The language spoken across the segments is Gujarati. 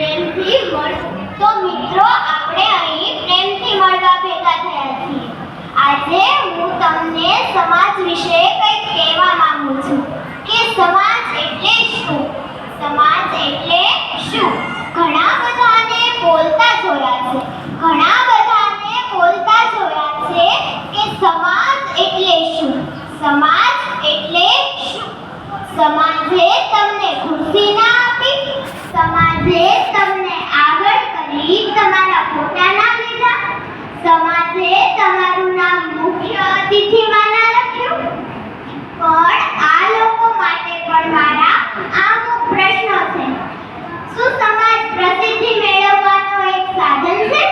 પ્રેમથી મળ. તો મિત્રો, આપણે અહીં પ્રેમથી મળવા ભેગા થયા છીએ. આજે હું તમને સમાજ વિશે કંઈક કહેવા માંગુ છું કે સમાજ એટલે શું? સમાજ એટલે શું? ઘણા બધાને બોલતા જોયા છે. ઘણા બધાને બોલતા જોયા છે કે સમાજ એટલે શું? સમાજ એટલે શું? સમાજે તમને ખુરશી ના આપી સમાજે તમને આગળ કરી તમારા ફોટા ના લીધા. સમાજે તમારું નામ મુખ્ય અતિથિમાં ના લખ્યું. પણ આ લોકો માટે પણ મારા અમુક પ્રશ્નો છે. શું સમાજ પ્રસિદ્ધિ મેળવવાનો એક સાધન છે?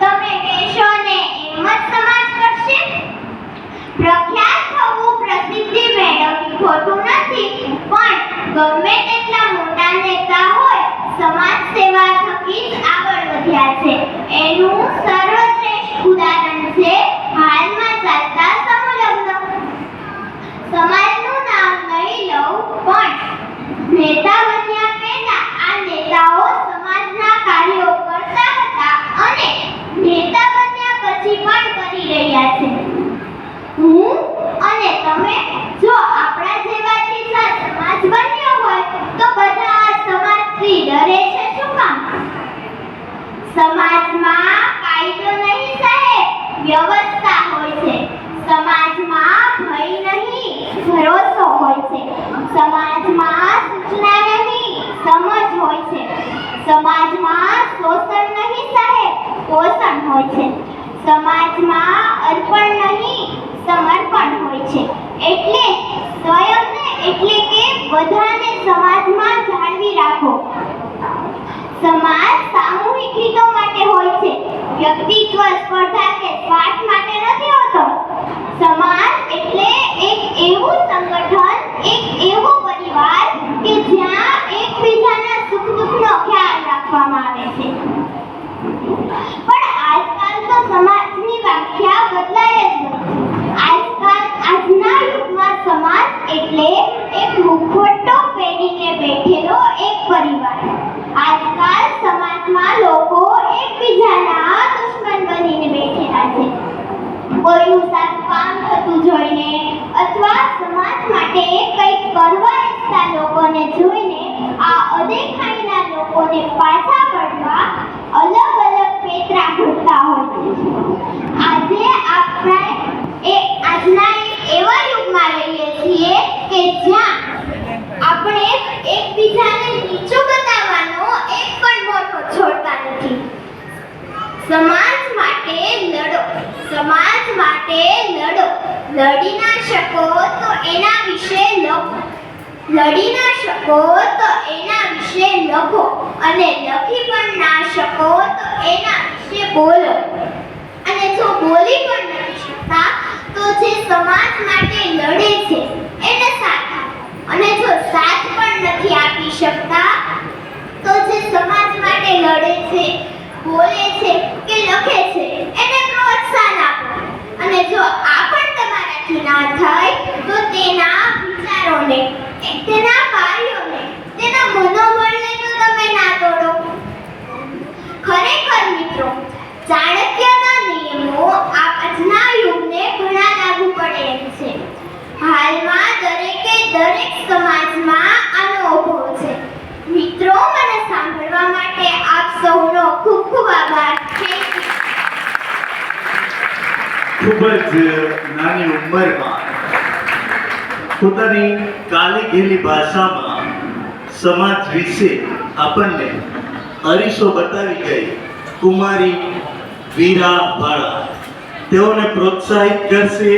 તમે કહેશો ને એમ જ સમાજ કરશે? પ્રખ્યાત થવું પ્રસિદ્ધિ મેળવવી ખોટું નથી, પણ ગમે તેટલા મોટા નેતા હોય સમાજ સેવા થકી જ આગળ વધ્યા છે. એનું સર્વશ્રેષ્ઠ ઉદાહરણ છે હાલમાં ચાલતા સમૂહ સમાજનું નામ નહીં લઉં પણ નેતા બન્યા પહેલા આ નેતાઓ સમાજના કાર્યો કરતા હતા અને નેતા બન્યા પછી પણ કરી રહ્યા છે હું અને તમે જો આપણા જેવાથી જ આ સમાજ બન્યો હોય તો બધા આ સમાજથી ડરે છે શું કામ સમાજમાં કાયદો નહીં સાહેબ વ્યવસ્થા હોય છે સમાજમાં ભય નહીં ભરોસો હોય છે. સમાજમાં સૂચના નહીં સમજ હોય છે. સમાજમાં શોષણ નહીં સાહેબ, પોષણ હોય છે. સમાજમાં અર્પણ નહીં, સમર્પણ હોય છે. એટલે સ્વયંને એટલે કે બધાને સમાજમાં જાળવી રાખો. સમાજ સામૂહિક હિતો માટે હોય છે. વ્યક્તિત્વ, સ્પર્ધા કે સ્વાર્થ માટે નથી હોતો સમાજ એટલે એક એવું સંગઠન એક એવો પરિવાર કે જ્યાં એકબીજાના સુખ દુઃખનો ખ્યાલ રાખવામાં આવે છે પણ આજકાલ તો સમાજની વ્યાખ્યા બદલાય જ ગઈ આજકાલ આજના યુગમાં સમાજ એટલે એક મુખવટો પહેરીને બેઠેલો એક પરિવાર આજકાલ સમાજમાં લોકો એકબીજાના દુશ્મન બનીને બેઠેલા છે કોઈનું સારું કામ થતું જોઈને અથવા સમાજ માટે કંઈક કરવા ઈચ્છતા લોકોને જોઈને આ અદેખાઈના લોકોને પાછા પડવા અલગ અલગ પેતરા ઘડતા હોય છે આજે આપણે એ આજના એક એવા યુગમાં રહીએ છીએ કે જ્યાં આપણે એકબીજાને નીચું બતાવવાનો એક પણ મોટો છોડતા નથી સમાજ માટે લડો. સમાજ માટે લડો. લડી ના શકો તો એના વિશે લખો. લડી ના શકો તો એના વિશે લખો. અને લખી પણ ના શકો તો એના વિશે બોલો. અને જો બોલી પણ નથી શકતા તો જે સમાજ માટે લડે છે, એને સાથ અને જો સાથ પણ નથી આપી શકતા તો જે સમાજ માટે લડે છે, બોલે છે કે લખે છે એને પ્રોત્સાહન આપો અને જો આ પણ તમારાથી ના થાય તો તેના વિચારોને એક તેના કાર્યોને તેના મનોબળને તો તમે ના તોડો ખરેખર મિત્રો ચાણક્યના નિયમો આ આજના યુગને ઘણા લાગુ પડે એમ છે હાલમાં દરેકે દરેક સમાજમાં આનો અભાવ છે. મિત્રો, મને સાંભળવા માટે આપ સૌનો ખૂબ ખૂબ આભાર. ખૂબ જ નાની ઉંમરમાં પોતાની કાલી ભાષામાં સમાજ વિશે આપણને અરીસો બતાવી ગઈ કુમારી વીરા ભાળા તેઓને પ્રોત્સાહિત કરશે